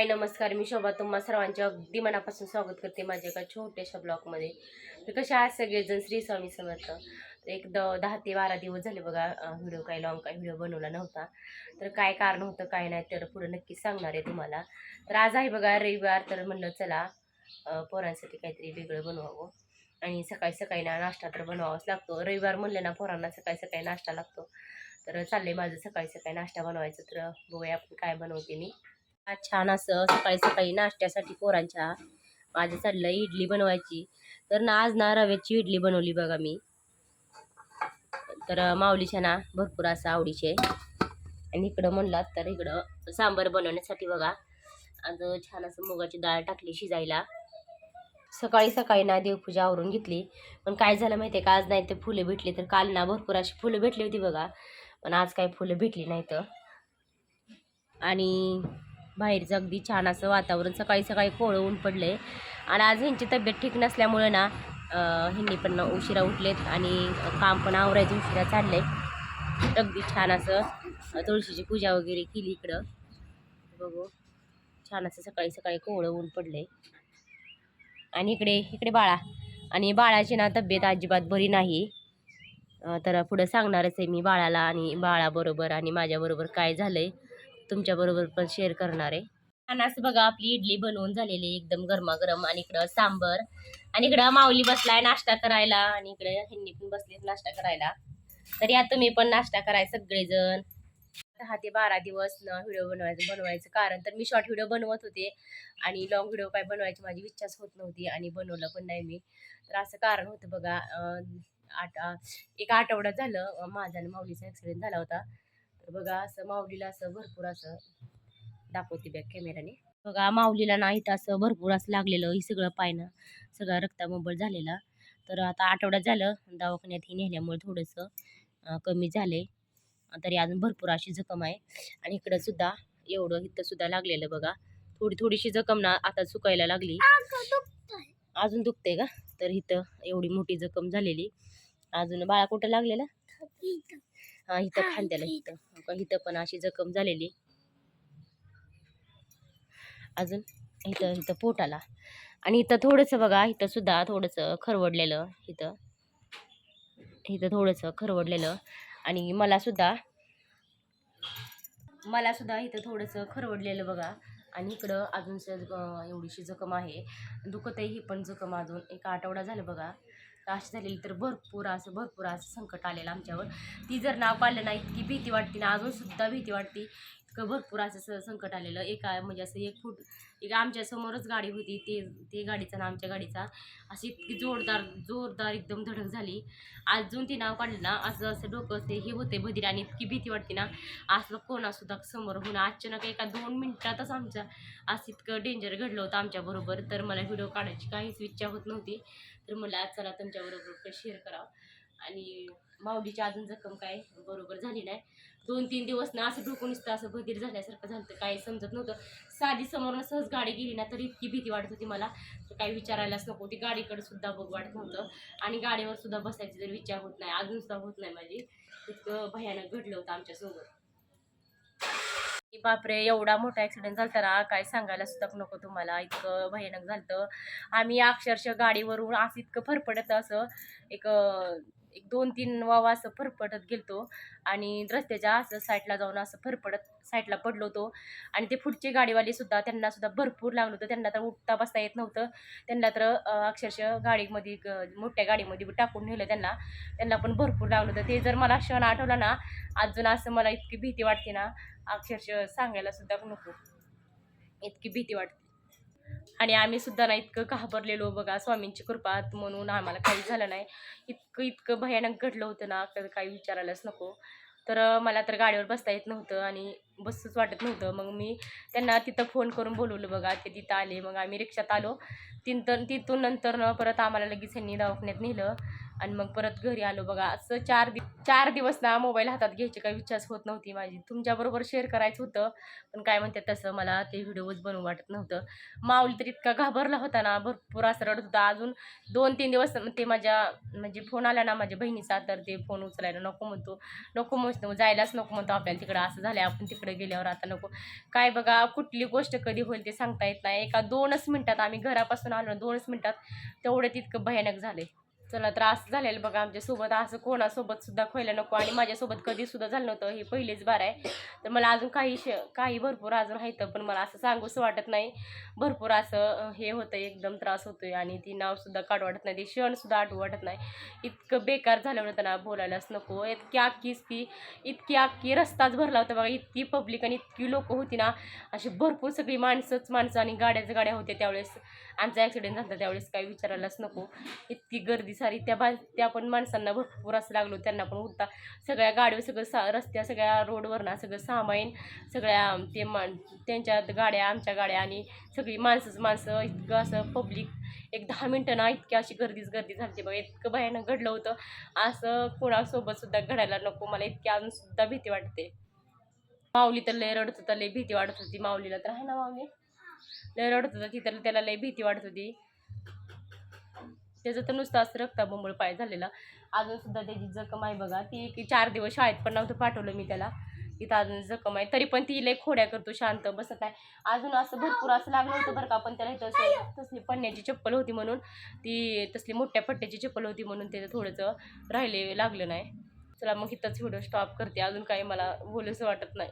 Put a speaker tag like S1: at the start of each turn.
S1: हाय नमस्कार. मी शोभा. तुम्हा सर्वांचे अगदी मनापासून स्वागत करते माझ्या एका छोट्याशा ब्लॉगमध्ये. तर कशा आज सगळेजण? श्री स्वामी समर्थ. तर एक द दहा ते बारा दिवस झाले बघा व्हिडिओ काय लॉंग काय व्हिडिओ बनवला नव्हता. तर काय कारण होतं काय नाही तर पुढं नक्कीच सांगणार आहे तुम्हाला. तर आज आहे बघा रविवार तर म्हणलं चला पोरांसाठी काहीतरी वेगळं बनवावं. आणि सकाळी सकाळी ना नाश्ता तर बनवावाच लागतो. रविवार म्हणलं ना पोरांना सकाळी सकाळी नाश्ता लागतो. तर चाललंय माझं सकाळी सकाळी नाश्ता बनवायचं. तर बघूया आपण काय बनवते मी. आज छान असं सकाळी सकाळी नाश्त्यासाठी पोरांच्या माझं चाललं इडली बनवायची. तर ना आज ना रव्याची इडली बनवली बघा मी. तर माऊलीच्या ना भरपूर असं आवडीचे. आणि इकडं म्हणलात तर इकडं सांबार बनवण्यासाठी बघा. आज छान असं मुगाची डाळ टाकली शिजायला. सकाळी सकाळी ना देवपूजा आवरून घेतली. पण काय झालं माहिती आहे का? आज नाही ते फुलं भेटली तर काल ना भरपूर अशी फुलं भेटली होती बघा. पण आज काही फुलं भेटली नाहीत. आणि बाहेरचं अगदी छान असं वातावरण सकाळी सकाळी कोवळं ऊन पडले आणि आज ह्यांची तब्येत ठीक नसल्यामुळे ना ह्यांनी पण उशिरा उठलेत आणि काम पण आवरायचं उशिरा चाललं आहे अगदी छान असं तुळशीची पूजा वगैरे केली इकडं. बघू. छान असं सकाळी सकाळी कोवळं ऊन पडलंय. आणि इकडे इकडे बाळा. आणि बाळाची ना तब्येत अजिबात बरी नाही. तर पुढं सांगणारच आहे मी बाळाला आणि बाळाबरोबर आणि माझ्याबरोबर काय झालं आहे तुमच्याबरोबर पण शेअर करणार आहे. आणि असं बघा आपली इडली बनवून झालेली आहे, एकदम गरमागरम आणि इकडं सांबर आणि इकडं माऊली बसलाय नाश्ता करायला आणि इकडे ह्यांनी पण बसले नाश्ता करायला. तर या तुम्ही पण नाश्ता कराय सगळेजण. दहा ते बारा दिवस न व्हिडिओ बनवायचं बनवायचं कारण तर मी शॉर्ट व्हिडिओ बनवत होते आणि लॉंग व्हिडिओ काय बनवायची माझी इच्छाच होत नव्हती आणि बनवलं पण नाही मी. तर असं कारण होतं बघा आठ एक आठवडा झालं माझा आणि माऊलीचा ॲक्सिडेंट झाला होता. बघा असं माऊलीला असं भरपूर असं दाखवते बॅक कॅमेराने बघा माऊलीला ना इथं असं भरपूर असं लागलेलं हे सगळं पायनं सगळा रक्तामंबळ झालेला. तर आता आठवड्यात झालं दवाखान्यात ही नेल्यामुळे थोडंसं कमी झाले. तरी अजून भरपूर अशी जखम आहे. आणि इकडं सुद्धा एवढं इथं सुद्धा लागलेलं बघा. थोडी थोडीशी जखम ना आता सुकायला लागली. अजून दुखते का? तर इथं एवढी मोठी जखम झालेली. अजून बाळा कुठं लागलेला? हा इथं खांद्याला इथं. इथं. पण अशी जखम झालेली. अजून इथं इथं पोटाला. आणि इथं थोडंसं बघा इथं सुद्धा थोडंसं खरवडलेलं इथं. इथं थोडंसं खरवडलेलं. आणि मला सुद्धा मला सुद्धा इथं थोडंसं खरवडलेलं बघा. आणि इकडं अजून एवढीशी जखम आहे. दुखतही ही पण जखम अजून. एक आठवडा झालं बघा. तर अशी झालेली तर भरपूर असं भरपूर असं संकट आलेलं आमच्यावर. ती जर नाव काढलं नाही इतकी भीती वाटते ना अजूनसुद्धा भीती वाटते. इतकं भरपूर असं स- संकट आलेलं. एका म्हणजे असं एक फूट एक आमच्या समोरच गाडी होती ते ते गाडीचा ना आमच्या गाडीचा. अशी इतकी जोरदार जोरदार एकदम धडक झाली. अजून ती नाव काढलं ना असं असं डोकं ते हे होते बधीर आणि इतकी भीती वाटते ना. असं कोणासुद्धा समोर होऊन अचानक एका दोन मिनटातच आमच्या असं इतकं डेंजर घडलं होतं आमच्याबरोबर तर मला व्हिडिओ काढायची काहीच इच्छा होत नव्हती. तर मला आज चला तुमच्याबरोबर शेअर करावं. आणि माऊलीची अजून जखम काय बरोबर झाली नाही. दोन तीन दिवस ना असं डोकं नुसतं असं बधीर झाल्यासारखं झालं तर काही समजत नव्हतं. साधी समोरनं सहज गाडी गेली ना तर इतकी भीती वाटत होती मला. तर काही विचारायलाच नको ती गाडीकडे सुद्धा बघ वाटत नव्हतं. आणि गाडीवर सुद्धा बसायची जर विचार होत नाही अजून सुद्धा होत नाही माझी. इतकं भयानक घडलं होतं आमच्यासोबत. बापरे एवढा मोठा ॲक्सिडेंट झाला ना काय सांगायला सुद्धा नको तुम्हाला. इतकं भयानक झालं आम्ही अक्षरशः गाडीवरून असं इतकं फरफडत असं एक एक दोन तीन वावा असं फरफडत गेलतो. आणि रस्त्याच्या असं साईडला जाऊन असं फरफडत साईडला पडलो होतो. आणि ते पुढचे गाडीवाले सुद्धा त्यांना सुद्धा भरपूर लागलं होतं. त्यांना तर उठता बसता येत नव्हतं. त्यांना तर अक्षरशः गाडीमध्ये मोठ्या गाडीमध्ये टाकून नेलं त्यांना. त्यांना पण भरपूर लागलं होतं. ते जर मला क्षण आठवला ना अजून असं मला इतकी भीती वाटते ना. अक्षरशः सांगायला सुद्धा नको. इतकी भीती वाटते. आणि आम्ही सुद्धा ना इतकं घाबरलेलो बघा स्वामींची कृपात म्हणून आम्हाला काही झालं नाही. इतकं इतकं भयानक घडलं होतं ना तर काही विचारायलाच नको. तर मला तर गाडीवर बसता येत नव्हतं आणि बसच वाटत नव्हतं. मग मी त्यांना तिथं फोन करून बोलवलं बघा ते तिथं आले. मग आम्ही रिक्षात आलो. तिथं तिथून नंतर न परत आम्हाला लगेच ह्यांनी दवाखान्यात नेलं. आणि मग परत घरी आलो बघा. असं चार दिव चार दिवस ना मोबाईल हातात घ्यायची काही इच्छाच होत नव्हती माझी. तुमच्याबरोबर शेअर करायचं होतं पण काय म्हणते तसं मला ते व्हिडिओज बनवू वाटत नव्हतं. माऊली तर इतका घाबरला होता ना भरपूर असं रडत होता. अजून दोन तीन दिवस ते माझ्या म्हणजे फोन आला ना माझ्या बहिणीचा तर ते फोन उचलायला नको म्हणतो. नको म्हणतो जायलाच नको म्हणतो आपल्याला तिकडं. असं झालं आपण तिकडे गेल्यावर आता नको. काय बघा कुठली गोष्ट कधी होईल ते सांगता येत नाही. एका दोनच मिनटात आम्ही घरापासून आलो दोनच मिनटात तेवढं तितकं भयानक झाले चला त्रास झालेलं बघा आमच्यासोबत असं कोणासोबत सुद्धा खोयला नको आणि माझ्यासोबत कधी सुद्धा झालं नव्हतं हे पहिलीच बार आहे. तर मला अजून काही श काही भरपूर अजून आहेत पण मला असं सांगूसं वाटत नाही. भरपूर असं हे होतं एकदम त्रास होतोय आणि ती नावसुद्धा काढू वाटत नाही ते क्षणसुद्धा आठवू वाटत नाही. इतकं बेकार झालं होतं ना बोलायलाच नको. इतकी अख्खीच ती इतकी अख्खी रस्ताच भरला होता बघा इतकी पब्लिक आणि इतकी लोकं होती ना अशी भरपूर सगळी माणसंच माणसं आणि गाड्याच गाड्या होत्या त्यावेळेस. आमचा ॲक्सिडेंट झाला त्यावेळेस काही विचारायलाच नको. इतकी गर्दी सारी त्या बा त्या पण माणसांना भरपूर असं लागलो त्यांना पण उठता सगळ्या गाड्या सगळं सा रस्त्या सगळ्या रोडवरनं सगळं सामाईन सगळ्या ते माण त्यांच्या गाड्या आमच्या गाड्या आणि सगळी माणसंच माणसं इतकं असं पब्लिक एक दहा मिनटं ना इतकी अशी गर्दीच गर्दी झाली बघा. इतकं भयानक घडलं होतं. असं कोणासोबतसुद्धा घडायला नको. मला इतकी अजूनसुद्धा भीती वाटते. माऊली तर लय रडत होता लय भीती वाटत होती माऊलीला. तर आहे ना माऊली? लय रडत होता ती तर त्याला लय भीती वाटत होती. त्याचं तर नुसतं असं रक्ताबंबळ पाय झालेला. अजूनसुद्धा त्याची जखम आहे बघा. ती की चार दिवस शाळेत पण नव्हतं पाठवलं मी त्याला. तिथं अजून जखम आहे. तरी पण ती लई खोड्या करतो शांत बसत आहे. अजून असं भरपूर असं लागलं होतं बरं का पण त्याला इथं तसली पडण्याची चप्पल होती म्हणून ती तसली मोठ्या पट्ट्याची चप्पल होती म्हणून त्याचं थोडंसं राहिले लागलं नाही. चला मग इथंच व्हिडिओ स्टॉप करते. अजून काही मला बोलूसं वाटत नाही.